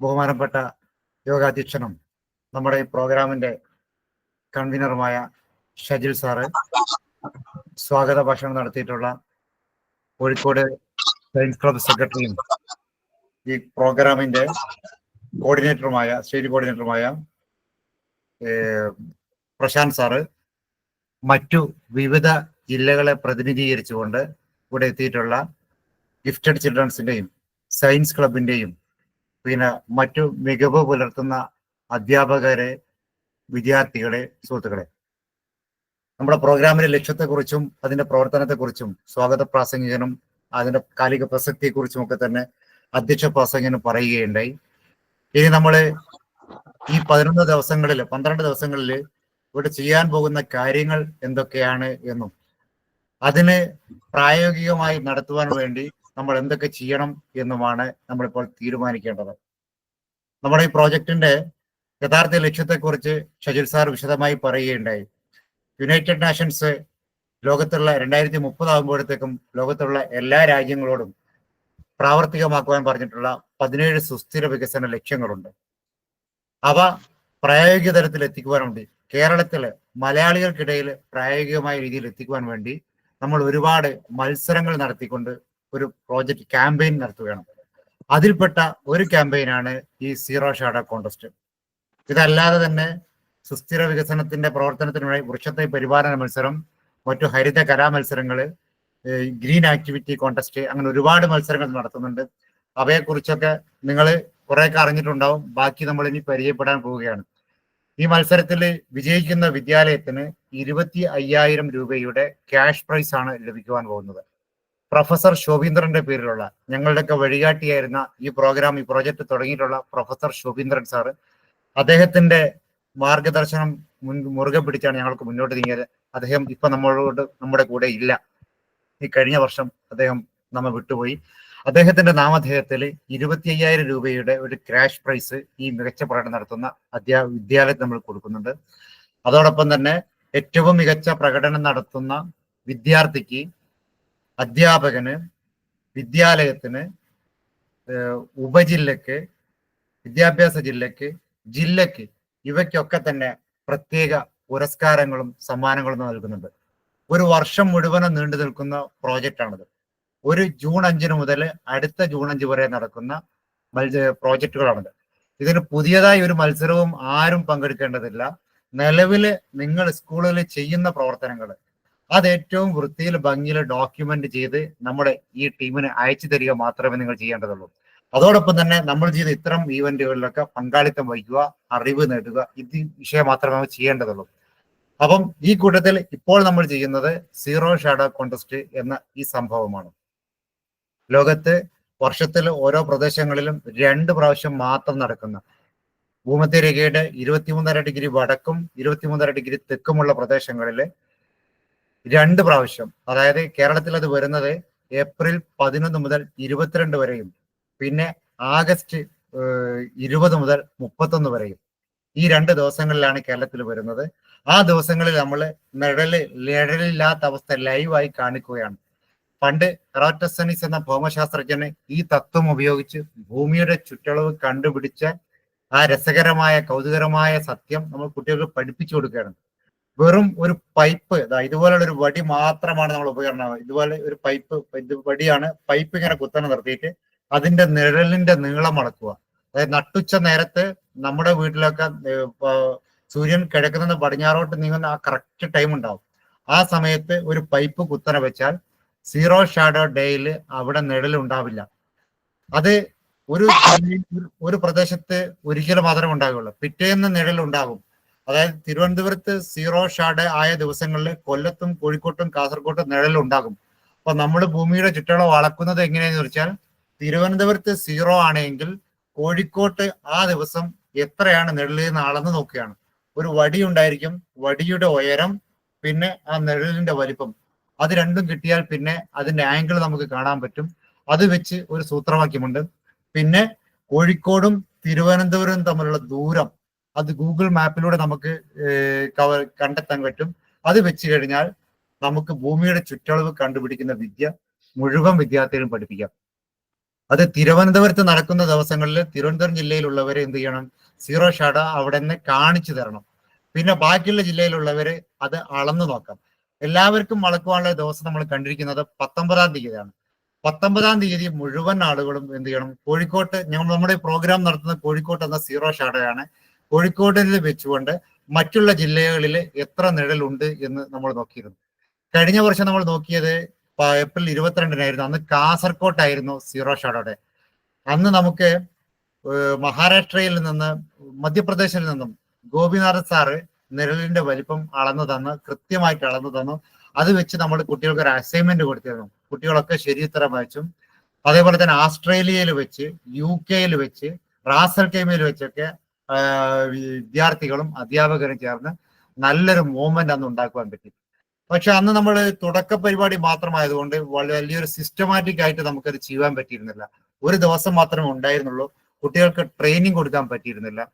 ബഹുമാനപ്പെട്ട യോഗാധ്യക്ഷനും നമ്മുടെ ഈ പ്രോഗ്രാമിന്റെ കൺവീനറുമായ ഷജിൽ സാറ് സ്വാഗത ഭാഷണം നടത്തിയിട്ടുള്ള കോഴിക്കോട് സയൻസ് ക്ലബ് സെക്രട്ടറിയും ഈ പ്രോഗ്രാമിന്റെ കോർഡിനേറ്ററുമായ സ്റ്റേറ്റ് കോർഡിനേറ്ററുമായ പ്രശാന്ത് സാറ് മറ്റു വിവിധ ജില്ലകളെ പ്രതിനിധീകരിച്ചുകൊണ്ട് ഇവിടെ എത്തിയിട്ടുള്ള ഗിഫ്റ്റഡ് ചിൽഡ്രൻസിന്റെയും സയൻസ് ക്ലബിന്റെയും പിന്നെ മറ്റു മികവ് പുലർത്തുന്ന അധ്യാപകരെ വിദ്യാർത്ഥികളെ സുഹൃത്തുക്കളെ. നമ്മുടെ പ്രോഗ്രാമിന്റെ ലക്ഷ്യത്തെക്കുറിച്ചും അതിന്റെ പ്രവർത്തനത്തെക്കുറിച്ചും സ്വാഗത പ്രാസംഗികനും അതിന്റെ കാലിക പ്രസക്തിയെക്കുറിച്ചും ഒക്കെ തന്നെ അധ്യക്ഷ പ്രാസംഗികനും പറയുകയുണ്ടായി. ഇനി നമ്മൾ ഈ പതിനൊന്ന് ദിവസങ്ങളിൽ പന്ത്രണ്ട് ദിവസങ്ങളിൽ ഇവിടെ ചെയ്യാൻ പോകുന്ന കാര്യങ്ങൾ എന്തൊക്കെയാണ് എന്നും അതിന് പ്രായോഗികമായി നടത്തുവാൻ വേണ്ടി നമ്മൾ എന്തൊക്കെ ചെയ്യണം എന്നുമാണ് നമ്മളിപ്പോൾ തീരുമാനിക്കേണ്ടത്. നമ്മുടെ ഈ പ്രോജക്റ്റിന്റെ യഥാർത്ഥ ലക്ഷ്യത്തെക്കുറിച്ച് ഷജിൽ സാർ വിശദമായി പറയുകയുണ്ടായി. യുണൈറ്റഡ് നാഷൻസ് ലോകത്തുള്ള രണ്ടായിരത്തി മുപ്പതാകുമ്പോഴത്തേക്കും ലോകത്തുള്ള എല്ലാ രാജ്യങ്ങളോടും പ്രാവർത്തികമാക്കുവാൻ പറഞ്ഞിട്ടുള്ള പതിനേഴ് സുസ്ഥിര വികസന ലക്ഷ്യങ്ങളുണ്ട്. അവ പ്രായോഗിക തലത്തിൽ എത്തിക്കുവാൻ വേണ്ടി കേരളത്തിൽ മലയാളികൾക്കിടയിൽ പ്രായോഗികമായ രീതിയിൽ എത്തിക്കുവാൻ വേണ്ടി നമ്മൾ ഒരുപാട് മത്സരങ്ങൾ നടത്തിക്കൊണ്ട് ഒരു പ്രോജക്റ്റ് ക്യാമ്പയിൻ നടത്തുകയാണ്. അതിൽപ്പെട്ട ഒരു ക്യാമ്പയിനാണ് ഈ സീറോ ഷാഡോ കോൺടസ്റ്റ് ഇതല്ലാതെ തന്നെ സുസ്ഥിര വികസനത്തിന്റെ പ്രവർത്തനത്തിനുള്ള വൃക്ഷത്തെ പരിപാലന മത്സരം മറ്റു ഹരിത കലാ മത്സരങ്ങൾ ഗ്രീൻ ആക്ടിവിറ്റി കോൺടെസ്റ്റ് അങ്ങനെ ഒരുപാട് മത്സരങ്ങൾ നടത്തുന്നുണ്ട്. അവയെക്കുറിച്ചൊക്കെ നിങ്ങൾ കുറെയൊക്കെ അറിഞ്ഞിട്ടുണ്ടാവും. ബാക്കി നമ്മൾ ഇനി പരിചയപ്പെടാൻ പോവുകയാണ്. ഈ മത്സരത്തിൽ വിജയിക്കുന്ന വിദ്യാലയത്തിന് ഇരുപത്തി അയ്യായിരം രൂപയുടെ ക്യാഷ് പ്രൈസ് ആണ് ലഭിക്കുവാൻ പോകുന്നത്. പ്രൊഫസർ ശോഭീന്ദ്രന്റെ പേരിലുള്ള ഞങ്ങളുടെയൊക്കെ വഴികാട്ടിയായിരുന്ന ഈ പ്രോഗ്രാം ഈ പ്രോജക്റ്റ് തുടങ്ങിയിട്ടുള്ള പ്രൊഫസർ ശോഭീന്ദ്രൻ സാറ് അദ്ദേഹത്തിന്റെ മാർഗദർശനം മുൻ മുറുകെ പിടിച്ചാണ് ഞങ്ങൾക്ക് മുന്നോട്ട് നീങ്ങിയത്. അദ്ദേഹം ഇപ്പൊ നമ്മളോട് നമ്മുടെ കൂടെ ഇല്ല. ഈ കഴിഞ്ഞ വർഷം അദ്ദേഹം നമ്മെ വിട്ടുപോയി. അദ്ദേഹത്തിന്റെ നാമധേയത്തിൽ ഇരുപത്തി അയ്യായിരം രൂപയുടെ ഒരു ക്രാഷ് പ്രൈസ് ഈ മികച്ച പ്രകടനം നടത്തുന്ന അധ്യാ വിദ്യാലയത്തിൽ നമ്മൾ കൊടുക്കുന്നുണ്ട്. അതോടൊപ്പം തന്നെ ഏറ്റവും മികച്ച പ്രകടനം നടത്തുന്ന വിദ്യാർത്ഥിക്ക് അധ്യാപകന് വിദ്യാലയത്തിന് ഉപജില്ലക്ക് വിദ്യാഭ്യാസ ജില്ലക്ക് ജില്ലക്ക് ഇവയ്ക്കൊക്കെ തന്നെ പ്രത്യേക പുരസ്കാരങ്ങളും സമ്മാനങ്ങളും നൽകുന്നുണ്ട്. ഒരു വർഷം മുഴുവനും നീണ്ടു നിൽക്കുന്ന പ്രോജക്റ്റാണിത്. ഒരു ജൂൺ അഞ്ചിന് മുതൽ അടുത്ത ജൂൺ അഞ്ച് വരെ നടക്കുന്ന മത്സ പ്രോജക്റ്റുകളാണിത്. ഇതിന് പുതിയതായി ഒരു മത്സരവും ആരും പങ്കെടുക്കേണ്ടതില്ല. നിലവിൽ നിങ്ങൾ സ്കൂളിൽ ചെയ്യുന്ന പ്രവർത്തനങ്ങൾ അത് ഏറ്റവും വൃത്തിയിൽ ഭംഗിയിൽ ഡോക്യുമെന്റ് ചെയ്ത് നമ്മുടെ ഈ ടീമിന് അയച്ചു തരിക മാത്രമേ നിങ്ങൾ ചെയ്യേണ്ടതുള്ളൂ. അതോടൊപ്പം തന്നെ നമ്മൾ ചെയ്ത ഇത്തരം ഈവന്റുകളിലൊക്കെ പങ്കാളിത്തം വഹിക്കുക അറിവ് നേടുക ഇത് വിഷയം മാത്രമേ ചെയ്യേണ്ടതുള്ളൂ. അപ്പം ഈ കൂട്ടത്തിൽ ഇപ്പോൾ നമ്മൾ ചെയ്യുന്നത് സീറോ ഷാഡോ കോണ്ടസ്റ്റ് എന്ന ഈ സംഭവമാണ്. ലോകത്ത് വർഷത്തിൽ ഓരോ പ്രദേശങ്ങളിലും രണ്ട് പ്രാവശ്യം മാത്രം നടക്കുന്ന ഭൂമധ്യരേഖയുടെ ഇരുപത്തിമൂന്നര ഡിഗ്രി വടക്കും ഇരുപത്തിമൂന്നര ഡിഗ്രി തെക്കുമുള്ള പ്രദേശങ്ങളിൽ രണ്ട് പ്രാവശ്യം. അതായത് കേരളത്തിൽ അത് വരുന്നത് ഏപ്രിൽ പതിനൊന്ന് മുതൽ ഇരുപത്തിരണ്ട് വരെയും പിന്നെ ആഗസ്റ്റ് ഇരുപത് മുതൽ മുപ്പത്തൊന്ന് വരെയും ഈ രണ്ട് ദിവസങ്ങളിലാണ് കേരളത്തിൽ വരുന്നത്. ആ ദിവസങ്ങളിൽ നമ്മൾ നിഴൽ നിഴലില്ലാത്ത അവസ്ഥ ലൈവായി കാണിക്കുകയാണ്. പണ്ട് എറാറ്റസനിസ് എന്ന ഭൗമശാസ്ത്രജ്ഞന് ഈ തത്വം ഉപയോഗിച്ച് ഭൂമിയുടെ ചുറ്റളവ് കണ്ടുപിടിച്ച ആ രസകരമായ കൗതുകരമായ സത്യം നമ്മൾ കുട്ടികൾക്ക് പഠിപ്പിച്ചു കൊടുക്കുകയാണ്. വെറും ഒരു പൈപ്പ് ഇതുപോലുള്ള ഒരു വടി മാത്രമാണ് നമ്മൾ ഉപകരണം. ഇതുപോലെ ഒരു പൈപ്പ് ഇത് വടിയാണ് പൈപ്പ് ഇങ്ങനെ കുത്തനെ നിർത്തിയിട്ട് അതിന്റെ നിഴലിന്റെ നീളം അളക്കുക. അതായത് നട്ടുച്ച നേരത്ത് നമ്മുടെ വീട്ടിലൊക്കെ സൂര്യൻ കിഴക്കുന്ന പടിഞ്ഞാറോട്ട് നീങ്ങുന്ന ആ കറക്റ്റ് ടൈം ഉണ്ടാവും. ആ സമയത്ത് ഒരു പൈപ്പ് കുത്തനെ വെച്ചാൽ സീറോ ഷാഡോ ഡേയിൽ അവിടെ നിഴൽ ഉണ്ടാവില്ല. അത് ഒരു ഒരു പ്രദേശത്ത് ഒരിക്കലും മാത്രമേ ഉണ്ടാകുള്ളൂ പിറ്റേന്ന് നിഴൽ ഉണ്ടാകും. അതായത് തിരുവനന്തപുരത്ത് സീറോ ഷാഡ് ആയ ദിവസങ്ങളിൽ കൊല്ലത്തും കോഴിക്കോട്ടും കാസർഗോട്ടും നിഴൽ ഉണ്ടാകും അപ്പൊ നമ്മൾ ഭൂമിയുടെ ചുറ്റളവ് അളക്കുന്നത് എങ്ങനെയാന്ന് വെച്ചാൽ തിരുവനന്തപുരത്ത് സീറോ ആണെങ്കിൽ കോഴിക്കോട്ട് ആ ദിവസം എത്രയാണ് നിഴലിൽ നിന്ന് അളന്ന് നോക്കുകയാണ്. ഒരു വടി ഉണ്ടായിരിക്കും. വടിയുടെ ഉയരം പിന്നെ ആ നിഴലിന്റെ വലിപ്പം. അത് രണ്ടും കിട്ടിയാൽ പിന്നെ അതിന്റെ ആംഗിൾ നമുക്ക് കാണാൻ പറ്റും. അത് വെച്ച് ഒരു സൂത്രവാക്യമുണ്ട്. പിന്നെ കോഴിക്കോടും തിരുവനന്തപുരവും തമ്മിലുള്ള ദൂരം അത് ഗൂഗിൾ മാപ്പിലൂടെ നമുക്ക് കവർ കണ്ടെത്താൻ പറ്റും. അത് വെച്ച് കഴിഞ്ഞാൽ നമുക്ക് ഭൂമിയുടെ ചുറ്റളവ് കണ്ടുപിടിക്കുന്ന വിദ്യ മുഴുവൻ വിദ്യാർത്ഥികളും പഠിപ്പിക്കാം. അത് തിരുവനന്തപുരത്ത് നടക്കുന്ന ദിവസങ്ങളിൽ തിരുവനന്തപുരം ജില്ലയിലുള്ളവരെ എന്ത് ചെയ്യണം? സീറോ ഷാഡ അവിടെ നിന്ന് കാണിച്ചു തരണം. പിന്നെ ബാക്കിയുള്ള ജില്ലയിലുള്ളവരെ അത് അളന്നു നോക്കാം. എല്ലാവർക്കും അളക്കുവാനുള്ള ദിവസം നമ്മൾ കണ്ടിരിക്കുന്നത് പത്തൊമ്പതാം തീയതിയാണ്. പത്തൊമ്പതാം തീയതി മുഴുവൻ ആളുകളും എന്ത് ചെയ്യണം? കോഴിക്കോട്ട് ഞങ്ങൾ നമ്മുടെ പ്രോഗ്രാം നടത്തുന്ന കോഴിക്കോട്ട് എന്ന സീറോ ഷാഡോയാണ് കോഴിക്കോട്ടിൽ വെച്ചുകൊണ്ട് മറ്റുള്ള ജില്ലകളിൽ എത്ര നിഴലുണ്ട് എന്ന് നമ്മൾ നോക്കിയിരുന്നു. കഴിഞ്ഞ വർഷം നമ്മൾ നോക്കിയത് ഏപ്രിൽ ഇരുപത്തിരണ്ടിനായിരുന്നു. അന്ന് കാസർകോട്ടായിരുന്നു സീറോ ഷാഡോടെ. അന്ന് നമുക്ക് മഹാരാഷ്ട്രയിൽ നിന്ന് മധ്യപ്രദേശിൽ നിന്നും ഗോപിനാഥ് സാറ് നിഴലിന്റെ വലിപ്പം അളന്നു തന്ന് കൃത്യമായിട്ട് അളന്നു തന്നു. അത് വെച്ച് നമ്മൾ കുട്ടികൾക്ക് ഒരു അസൈൻമെന്റ് കൊടുത്തിരുന്നു. കുട്ടികളൊക്കെ ശരിയുത്തരം വായിച്ചും. അതേപോലെ തന്നെ ആസ്ട്രേലിയയിൽ വെച്ച് യു കെയിൽ വെച്ച് റാസൽ കെയ്മയിൽ വെച്ചൊക്കെ വിദ്യാർത്ഥികളും അധ്യാപകരും ചേർന്ന് നല്ലൊരു മൂവ്മെന്റ് അന്ന് ഉണ്ടാക്കുവാൻ പറ്റി. പക്ഷെ അന്ന് നമ്മൾ തുടക്ക പരിപാടി മാത്രമായതുകൊണ്ട് വലിയൊരു സിസ്റ്റമാറ്റിക് ആയിട്ട് നമുക്കത് ചെയ്യാൻ പറ്റിയിരുന്നില്ല. ഒരു ദിവസം മാത്രമേ ഉണ്ടായിരുന്നുള്ളൂ. കുട്ടികൾക്ക് ട്രെയിനിങ് കൊടുക്കാൻ പറ്റിയിരുന്നില്ല.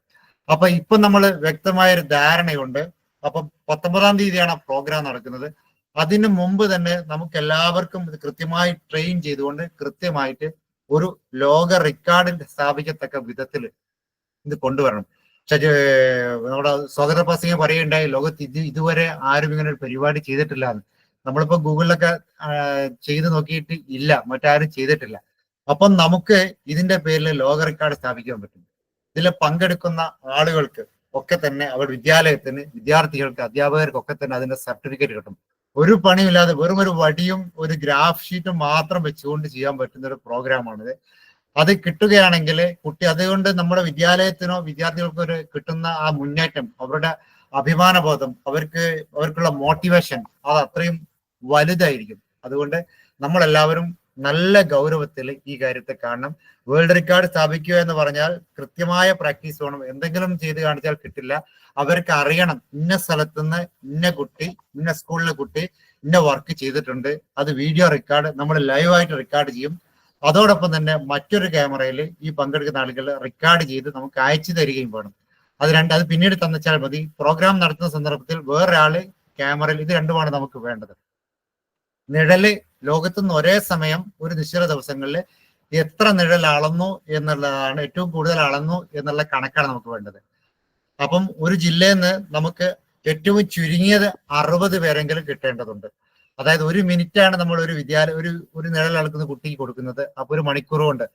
അപ്പൊ ഇപ്പൊ നമ്മൾ വ്യക്തമായ ഒരു ധാരണയുണ്ട്. അപ്പൊ പത്തൊമ്പതാം തീയതിയാണ് പ്രോഗ്രാം നടക്കുന്നത്. അതിനു മുമ്പ് തന്നെ നമുക്ക് എല്ലാവർക്കും കൃത്യമായി ട്രെയിൻ ചെയ്തുകൊണ്ട് കൃത്യമായിട്ട് ഒരു ലോക റെക്കോർഡിൽ സ്ഥാപിക്കത്തക്ക വിധത്തിൽ ഇത് കൊണ്ടുവരണം. പക്ഷേ നമ്മുടെ സ്വാഗത പ്രസംഗം പറയുണ്ടായി ലോകത്ത് ഇത് ഇതുവരെ ആരും ഇങ്ങനെ ഒരു പരിപാടി ചെയ്തിട്ടില്ല എന്ന്. നമ്മളിപ്പോ ഗൂഗിളിലൊക്കെ ചെയ്ത് നോക്കിയിട്ട് ഇല്ല മറ്റാരും ചെയ്തിട്ടില്ല. അപ്പം നമുക്ക് ഇതിന്റെ പേരിൽ ലോക റെക്കോർഡ് സ്ഥാപിക്കാൻ പറ്റും. ഇതിൽ പങ്കെടുക്കുന്ന ആളുകൾക്ക് ഒക്കെ തന്നെ അവർ വിദ്യാലയത്തിന് വിദ്യാർത്ഥികൾക്ക് അധ്യാപകർക്കൊക്കെ തന്നെ അതിന്റെ സർട്ടിഫിക്കറ്റ് കിട്ടും. ഒരു പണിയില്ലാതെ വെറും ഒരു വടിയും ഒരു ഗ്രാഫ് ഷീറ്റും മാത്രം വെച്ചുകൊണ്ട് ചെയ്യാൻ പറ്റുന്ന ഒരു പ്രോഗ്രാമാണിത്. അത് കിട്ടുകയാണെങ്കിൽ കുട്ടി അതുകൊണ്ട് നമ്മുടെ വിദ്യാലയത്തിനോ വിദ്യാർത്ഥികൾക്കോ ഒരു കിട്ടുന്ന ആ മുന്നേറ്റം അവരുടെ അഭിമാനബോധം അവർക്ക് അവർക്കുള്ള മോട്ടിവേഷൻ അത് അത്രയും വലുതായിരിക്കും. അതുകൊണ്ട് നമ്മളെല്ലാവരും നല്ല ഗൗരവത്തിൽ ഈ കാര്യത്തെ കാണണം. വേൾഡ് റെക്കോർഡ് സ്ഥാപിക്കുക എന്ന് പറഞ്ഞാൽ കൃത്യമായ പ്രാക്ടീസ് വേണം. എന്തെങ്കിലും ചെയ്ത് കാണിച്ചാൽ കിട്ടില്ല. അവർക്ക് അറിയണം. ഇന്ന സ്ഥലത്തുനിന്ന് ഇന്ന കുട്ടി ഇന്ന സ്കൂളിലെ കുട്ടി ഇന്ന വർക്ക് ചെയ്തിട്ടുണ്ട്. അത് വീഡിയോ റെക്കോർഡ് നമ്മൾ ലൈവായിട്ട് റെക്കോർഡ് ചെയ്യും. അതോടൊപ്പം തന്നെ മറ്റൊരു ക്യാമറയിൽ ഈ പങ്കെടുക്കുന്ന ആളുകൾ റെക്കോർഡ് ചെയ്ത് നമുക്ക് അയച്ചു തരികയും വേണം. അത് രണ്ട് അത് പിന്നീട് തന്നിച്ചാൽ മതി. പ്രോഗ്രാം നടത്തുന്ന സന്ദർഭത്തിൽ വേറൊരാൾ ക്യാമറയിൽ ഇത് രണ്ടുമാണ് നമുക്ക് വേണ്ടത്. നിഴൽ ലോകത്തുനിന്ന് ഒരേ സമയം ഒരു നിശ്ചിത ദിവസങ്ങളിൽ എത്ര നിഴൽ അളന്നു എന്നുള്ളതാണ് ഏറ്റവും കൂടുതൽ അളന്നു എന്നുള്ള കണക്കാണ് നമുക്ക് വേണ്ടത്. അപ്പം ഒരു ജില്ലയിൽ നിന്ന് നമുക്ക് ഏറ്റവും ചുരുങ്ങിയത് അറുപത് പേരെങ്കിലും കിട്ടേണ്ടതുണ്ട്. അതായത് ഒരു മിനിറ്റ് ആണ് നമ്മൾ ഒരു വിദ്യാലയ ഒരു ഒരു നിഴൽ അളക്കുന്ന കുട്ടിക്ക് കൊടുക്കുന്നത്. അപ്പൊ ഒരു മണിക്കൂർ കൊണ്ട്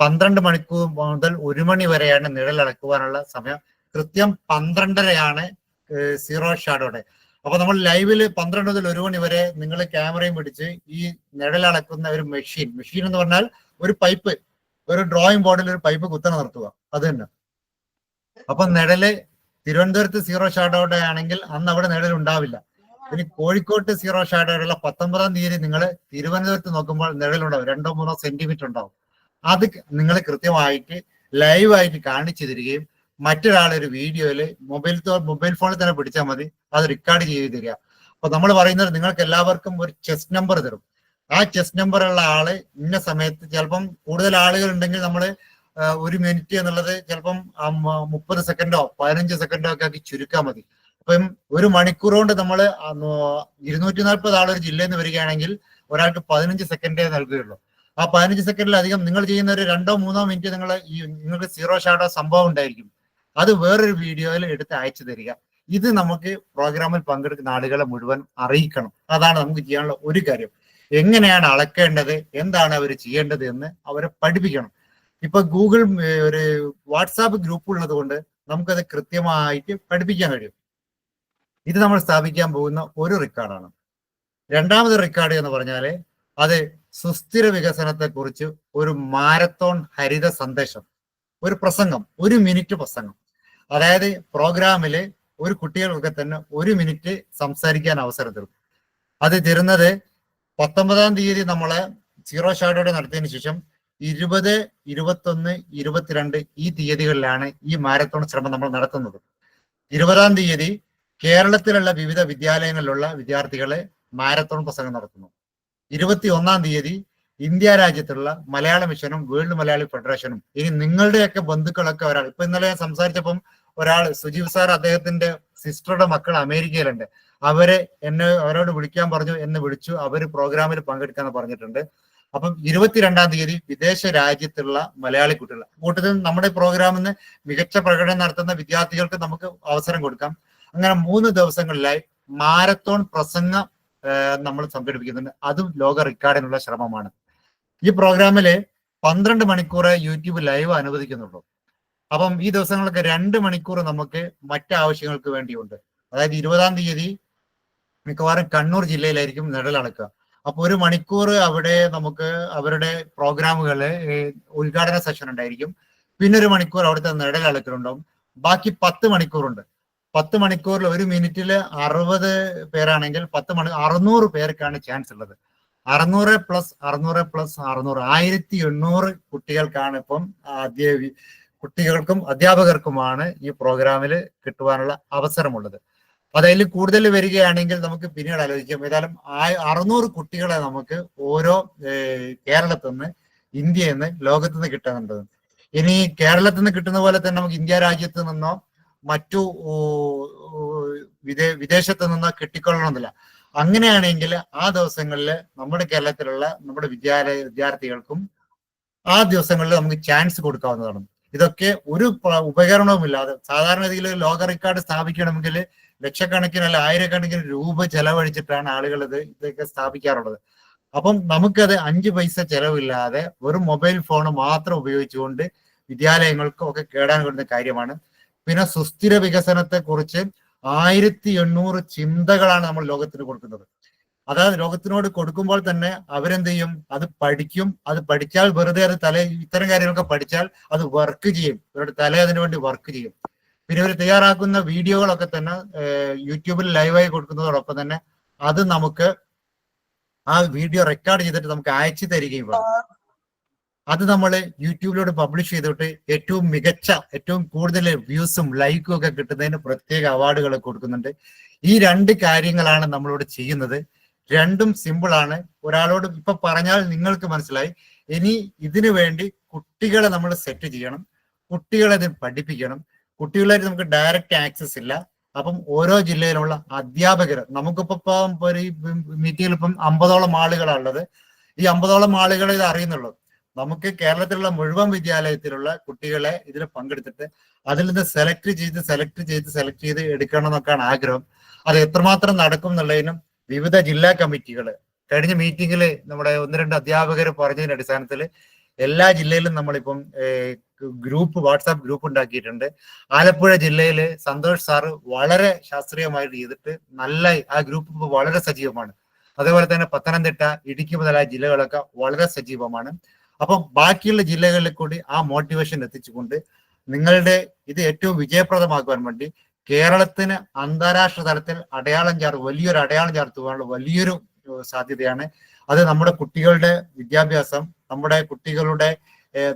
പന്ത്രണ്ട് മണിക്കൂർ മുതൽ ഒരു മണി വരെയാണ് നിഴൽ അളക്കുവാനുള്ള സമയം. കൃത്യം പന്ത്രണ്ടരയാണ് സീറോ ഷാഡോടെ. അപ്പൊ നമ്മൾ ലൈവിൽ പന്ത്രണ്ട് മുതൽ ഒരു മണി വരെ നിങ്ങൾ ക്യാമറയും പിടിച്ച് ഈ നിഴൽ അളക്കുന്ന ഒരു മെഷീൻ മെഷീൻ എന്ന് പറഞ്ഞാൽ ഒരു പൈപ്പ് ഒരു ഡ്രോയിങ് ബോർഡിൽ ഒരു പൈപ്പ് കുത്തനെ നിർത്തുക. അത് തന്നെ. അപ്പൊ നിഴൽ തിരുവനന്തപുരത്ത് സീറോ ഷാഡോടെ ആണെങ്കിൽ അന്ന് അവിടെ നിഴൽ ഉണ്ടാവില്ല. ഇനി കോഴിക്കോട്ട് സീറോ ഷാഡോയുള്ള പത്തൊമ്പതാം തീയതി നിങ്ങൾ തിരുവനന്തപുരത്ത് നോക്കുമ്പോൾ നിഴലുണ്ടാവും. രണ്ടോ മൂന്നോ സെന്റിമീറ്റർ ഉണ്ടാവും. അത് നിങ്ങൾ കൃത്യമായിട്ട് ലൈവായിട്ട് കാണിച്ചു തരികയും മറ്റൊരാളൊരു വീഡിയോയിൽ മൊബൈൽ മൊബൈൽ ഫോണിൽ തന്നെ പിടിച്ചാൽ മതി. അത് റെക്കോർഡ് ചെയ്ത് തരിക. അപ്പൊ നമ്മൾ പറയുന്നത് നിങ്ങൾക്ക് എല്ലാവർക്കും ഒരു ചെസ് നമ്പർ തരും. ആ ചെസ് നമ്പർ ഉള്ള ആൾ ഇന്ന സമയത്ത് ചിലപ്പം കൂടുതൽ ആളുകൾ ഉണ്ടെങ്കിൽ നമ്മൾ ഒരു മിനിറ്റ് എന്നുള്ളത് ചിലപ്പം മുപ്പത് സെക്കൻഡോ പതിനഞ്ച് സെക്കൻഡോ ഒക്കെ ആക്കി ചുരുക്കാൻ മതി. അപ്പം ഒരു മണിക്കൂർ കൊണ്ട് നമ്മൾ ഇരുന്നൂറ്റി നാൽപ്പത് ആൾ ഒരു ജില്ലയിൽ നിന്ന് വരികയാണെങ്കിൽ ഒരാൾക്ക് പതിനഞ്ച് സെക്കൻഡേ നൽകുകയുള്ളൂ. ആ പതിനഞ്ച് സെക്കൻഡിലധികം നിങ്ങൾ ചെയ്യുന്ന ഒരു രണ്ടോ മൂന്നോ മിനിറ്റ് നിങ്ങൾ ഈ നിങ്ങൾക്ക് സീറോ ഷാഡോ സംഭവം ഉണ്ടായിരിക്കും. അത് വേറൊരു വീഡിയോയിൽ എടുത്ത് അയച്ചു തരിക. ഇത് നമുക്ക് പ്രോഗ്രാമിൽ പങ്കെടുക്കുന്ന ആളുകളെ മുഴുവൻ അറിയിക്കണം. അതാണ് നമുക്ക് ചെയ്യാനുള്ള ഒരു കാര്യം. എങ്ങനെയാണ് അളക്കേണ്ടത്? എന്താണ് അവർ ചെയ്യേണ്ടത് എന്ന് അവരെ പഠിപ്പിക്കണം. ഇപ്പൊ ഗൂഗിൾ ഒരു വാട്സാപ്പ് ഗ്രൂപ്പ് ഉള്ളത് കൊണ്ട് നമുക്കത് കൃത്യമായിട്ട് പഠിപ്പിക്കാൻ കഴിയും. ഇത് നമ്മൾ സ്ഥാപിക്കാൻ പോകുന്ന ഒരു റെക്കോർഡാണ് രണ്ടാമത് റെക്കോർഡ് എന്ന് പറഞ്ഞാൽ അത് സുസ്ഥിര വികസനത്തെ കുറിച്ച് ഒരു മാരത്തോൺ ഹരിത സന്ദേശം ഒരു പ്രസംഗം ഒരു മിനിറ്റ് പ്രസംഗം. അതായത് പ്രോഗ്രാമിൽ ഒരു കുട്ടികൾക്കൊക്കെ തന്നെ ഒരു മിനിറ്റ് സംസാരിക്കാൻ അവസരം തരും അത് തരുന്നത് പത്തൊമ്പതാം തീയതി നമ്മൾ സീറോ ഷാഡോടെ നടത്തിയതിനു ശേഷം ഇരുപത് ഇരുപത്തൊന്ന് ഇരുപത്തിരണ്ട് ഈ തീയതികളിലാണ് ഈ മാരത്തോൺ ശ്രമം നമ്മൾ നടത്തുന്നത്. ഇരുപതാം തീയതി കേരളത്തിലുള്ള വിവിധ വിദ്യാലയങ്ങളിലുള്ള വിദ്യാർത്ഥികളെ മാരത്തോൺ പ്രസംഗം നടത്തുന്നു. ഇരുപത്തി ഒന്നാം തീയതി ഇന്ത്യ രാജ്യത്തുള്ള മലയാള മിഷനും വേൾഡ് മലയാളി ഫെഡറേഷനും ഇനി നിങ്ങളുടെയൊക്കെ ബന്ധുക്കളൊക്കെ ഒരാൾ ഇപ്പൊ ഇന്നലെ ഞാൻ സംസാരിച്ചപ്പം ഒരാൾ സുജീവ് സാർ അദ്ദേഹത്തിന്റെ സിസ്റ്ററുടെ മക്കൾ അമേരിക്കയിലുണ്ട്. അവരെ എന്നെ അവരോട് വിളിക്കാൻ പറഞ്ഞു എന്നെ വിളിച്ചു അവർ പ്രോഗ്രാമിൽ പങ്കെടുക്കാന്ന് പറഞ്ഞിട്ടുണ്ട്. അപ്പം ഇരുപത്തിരണ്ടാം തീയതി വിദേശ രാജ്യത്തുള്ള മലയാളി കുട്ടികൾ കൂട്ടത്തിൽ നമ്മുടെ പ്രോഗ്രാമിൽ നിന്ന് മികച്ച പ്രകടനം നടത്തുന്ന വിദ്യാർത്ഥികൾക്ക് നമുക്ക് അവസരം കൊടുക്കാം. അങ്ങനെ മൂന്ന് ദിവസങ്ങളിലായി മാരത്തോൺ പ്രസംഗം നമ്മൾ സംഘടിപ്പിക്കുന്നുണ്ട്. അതും ലോക റെക്കോർഡിനുള്ള ശ്രമമാണ്. ഈ പ്രോഗ്രാമിൽ പന്ത്രണ്ട് മണിക്കൂർ യൂട്യൂബ് ലൈവ് അനുവദിക്കുന്നുള്ളൂ. അപ്പം ഈ ദിവസങ്ങളൊക്കെ രണ്ട് മണിക്കൂർ നമുക്ക് മറ്റ് ആവശ്യങ്ങൾക്ക് വേണ്ടിയുണ്ട്. അതായത് ഇരുപതാം തീയതി മിക്കവാറും കണ്ണൂർ ജില്ലയിലായിരിക്കും നിഴലടക്കുക അപ്പൊ ഒരു മണിക്കൂർ അവിടെ നമുക്ക് അവരുടെ പ്രോഗ്രാമുകൾ ഉദ്ഘാടന സെഷൻ ഉണ്ടായിരിക്കും. പിന്നെ ഒരു മണിക്കൂർ അവിടുത്തെ നിഴലടക്കലുണ്ടാവും ബാക്കി പത്ത് മണിക്കൂറുണ്ട്. പത്ത് മണിക്കൂറിൽ ഒരു മിനിറ്റിൽ അറുപത് പേരാണെങ്കിൽ പത്ത് മണി അറുന്നൂറ് പേർക്കാണ് ചാൻസ് ഉള്ളത്. അറുന്നൂറ് പ്ലസ് അറുന്നൂറ് പ്ലസ് അറുന്നൂറ്. ആയിരത്തി എണ്ണൂറ് കുട്ടികൾക്കാണ് ഇപ്പം അധ്യ കുട്ടികൾക്കും അധ്യാപകർക്കുമാണ് ഈ പ്രോഗ്രാമിൽ കിട്ടുവാനുള്ള അവസരമുള്ളത്. അതിൽ കൂടുതൽ വരികയാണെങ്കിൽ നമുക്ക് പിന്നീട് ആലോചിക്കാം. ഏതായാലും അറുന്നൂറ് കുട്ടികളെ നമുക്ക് ഓരോ കേരളത്തിൽ നിന്ന് ഇന്ത്യയിൽ നിന്ന് ലോകത്ത് നിന്ന് കിട്ടുന്നുണ്ട്. ഇനി കേരളത്തിൽ നിന്ന് കിട്ടുന്ന പോലെ തന്നെ നമുക്ക് ഇന്ത്യ രാജ്യത്ത് നിന്നോ മറ്റു വിദേ വിദേശത്ത് നിന്ന് കിട്ടിക്കൊള്ളണമെന്നില്ല. അങ്ങനെയാണെങ്കിൽ ആ ദിവസങ്ങളിൽ നമ്മുടെ കേരളത്തിലുള്ള നമ്മുടെ വിദ്യാലയ വിദ്യാർത്ഥികൾക്കും ആ ദിവസങ്ങളിൽ നമുക്ക് ചാൻസ് കൊടുക്കാവുന്നതാണ്. ഇതൊക്കെ ഒരു ഉപകരണവുമില്ലാതെ സാധാരണഗതിയിൽ ലോക റെക്കോർഡ് സ്ഥാപിക്കണമെങ്കിൽ ലക്ഷക്കണക്കിന് അല്ല ആയിരക്കണക്കിന് രൂപ ചെലവഴിച്ചിട്ടാണ് ആളുകൾ ഇത് ഇതൊക്കെ സ്ഥാപിക്കാറുള്ളത്. അപ്പം നമുക്കത് അഞ്ച് പൈസ ചെലവില്ലാതെ ഒരു മൊബൈൽ ഫോൺ മാത്രം ഉപയോഗിച്ചുകൊണ്ട് വിദ്യാലയങ്ങൾക്കും ഒക്കെ കേടാൻ കൊടുക്കുന്ന കാര്യമാണ്. പിന്നെ സുസ്ഥിര വികസനത്തെ കുറിച്ച് ആയിരത്തി എണ്ണൂറ് ചിന്തകളാണ് നമ്മൾ ലോകത്തിന് കൊടുക്കുന്നത്. അതായത് ലോകത്തിനോട് കൊടുക്കുമ്പോൾ തന്നെ അവരെന്ത് ചെയ്യും അത് പഠിക്കും. അത് പഠിച്ചാൽ വെറുതെ അത് തല ഇത്തരം കാര്യങ്ങളൊക്കെ പഠിച്ചാൽ അത് വർക്ക് ചെയ്യും. ഇവരുടെ തല അതിനു വേണ്ടി വർക്ക് ചെയ്യും. പിന്നെ ഇവർ തയ്യാറാക്കുന്ന വീഡിയോകളൊക്കെ തന്നെ യൂട്യൂബിൽ ലൈവായി കൊടുക്കുന്നതോടൊപ്പം തന്നെ അത് നമുക്ക് ആ വീഡിയോ റെക്കോർഡ് ചെയ്തിട്ട് നമുക്ക് അയച്ചു തരികയും വേണം. അത് നമ്മൾ യൂട്യൂബിലൂടെ പബ്ലിഷ് ചെയ്തിട്ട് ഏറ്റവും മികച്ച ഏറ്റവും കൂടുതൽ വ്യൂസും ലൈക്കും ഒക്കെ കിട്ടുന്നതിന് പ്രത്യേക അവാർഡുകൾ കൊടുക്കുന്നുണ്ട്. ഈ രണ്ട് കാര്യങ്ങളാണ് നമ്മളിവിടെ ചെയ്യുന്നത്. രണ്ടും സിമ്പിൾ ആണ്. ഒരാളോട് ഇപ്പൊ പറഞ്ഞാൽ നിങ്ങൾക്ക് മനസ്സിലായി. ഇനി ഇതിനു വേണ്ടി കുട്ടികളെ നമ്മൾ സെറ്റ് ചെയ്യണം. കുട്ടികളെ ഇത് പഠിപ്പിക്കണം. കുട്ടികളായിട്ട് നമുക്ക് ഡയറക്റ്റ് ആക്സസ് ഇല്ല. അപ്പം ഓരോ ജില്ലയിലുള്ള അധ്യാപകർ നമുക്കിപ്പോ ഒരു മീറ്റിംഗിൽ ഇപ്പം അമ്പതോളം ആളുകളാണുള്ളത് ഈ അമ്പതോളം ആളുകളെ ഇത് അറിയുന്നുള്ളൂ. നമുക്ക് കേരളത്തിലുള്ള മുഴുവൻ വിദ്യാലയത്തിലുള്ള കുട്ടികളെ ഇതിൽ പങ്കെടുത്തിട്ട് അതിൽ നിന്ന് സെലക്ട് ചെയ്ത് സെലക്ട് ചെയ്ത് സെലക്ട് ചെയ്ത് എടുക്കണം എന്നൊക്കെയാണ് ആഗ്രഹം. അത് എത്രമാത്രം നടക്കും എന്നുള്ളതിനും വിവിധ ജില്ലാ കമ്മിറ്റികൾ കഴിഞ്ഞ മീറ്റിംഗിൽ നമ്മുടെ ഒന്ന് രണ്ട് അധ്യാപകർ പറഞ്ഞതിന്റെ അടിസ്ഥാനത്തിൽ എല്ലാ ജില്ലയിലും നമ്മളിപ്പം ഗ്രൂപ്പ് വാട്സാപ്പ് ഗ്രൂപ്പ് ഉണ്ടാക്കിയിട്ടുണ്ട്. ആലപ്പുഴ ജില്ലയിൽ സന്തോഷ് സാറ് വളരെ ശാസ്ത്രീയമായിട്ട് ചെയ്തിട്ട് നല്ല ആ ഗ്രൂപ്പ് വളരെ സജീവമാണ്. അതേപോലെ തന്നെ പത്തനംതിട്ട ഇടുക്കി മുതലായ ജില്ലകളൊക്കെ വളരെ സജീവമാണ്. അപ്പം ബാക്കിയുള്ള ജില്ലകളിൽ കൂടി ആ മോട്ടിവേഷൻ എത്തിച്ചുകൊണ്ട് നിങ്ങളുടെ ഇത് ഏറ്റവും വിജയപ്രദമാക്കുവാൻ വേണ്ടി കേരളത്തിന് അന്താരാഷ്ട്ര തലത്തിൽ അടയാളം ചേർ വലിയൊരു അടയാളം ചേർത്തുവാനുള്ള വലിയൊരു സാധ്യതയാണ്. അത് നമ്മുടെ കുട്ടികളുടെ വിദ്യാഭ്യാസം നമ്മുടെ കുട്ടികളുടെ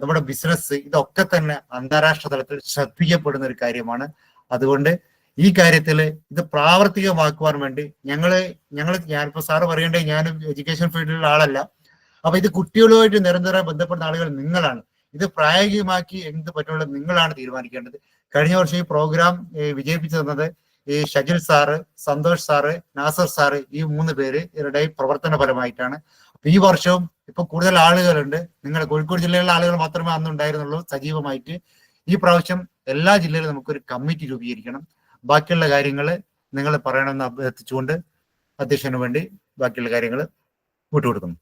നമ്മുടെ ബിസിനസ് ഇതൊക്കെ തന്നെ അന്താരാഷ്ട്ര തലത്തിൽ ശ്രദ്ധിക്കപ്പെടുന്ന ഒരു കാര്യമാണ്. അതുകൊണ്ട് ഈ കാര്യത്തിൽ ഇത് പ്രാവർത്തികമാക്കുവാൻ വേണ്ടി ഞങ്ങൾ ഞങ്ങൾ ഞാനിപ്പോ സാറ് പറയണ്ടേ ഞാനും എഡ്യൂക്കേഷൻ ഫീൽഡിലുള്ള ആളല്ല. അപ്പൊ ഇത് കുട്ടികളുമായിട്ട് നിരന്തരം ബന്ധപ്പെടുന്ന ആളുകൾ നിങ്ങളാണ്. ഇത് പ്രായോഗികമാക്കി എന്ത് പറ്റുള്ള നിങ്ങളാണ് തീരുമാനിക്കേണ്ടത്. കഴിഞ്ഞ വർഷം ഈ പ്രോഗ്രാം വിജയിപ്പിച്ചു തന്നത് ഈ Shajil sir Santhosh sir Nasar sir ഈ മൂന്ന് പേര് ഇവരുടെ പ്രവർത്തന ഫലമായിട്ടാണ് ഈ വർഷവും ഇപ്പൊ കൂടുതൽ ആളുകളുണ്ട്. നിങ്ങളുടെ കോഴിക്കോട് ജില്ലയിലെ ആളുകൾ മാത്രമേ അന്ന് ഉണ്ടായിരുന്നുള്ളൂ സജീവമായിട്ട്. ഈ പ്രാവശ്യം എല്ലാ ജില്ലയിലും നമുക്കൊരു കമ്മിറ്റി രൂപീകരിക്കണം. ബാക്കിയുള്ള കാര്യങ്ങൾ നിങ്ങൾ പറയണമെന്ന് അഭ്യർത്ഥിച്ചുകൊണ്ട് അധ്യക്ഷന് വേണ്ടി ബാക്കിയുള്ള കാര്യങ്ങൾ വിട്ടുകൊടുക്കുന്നു.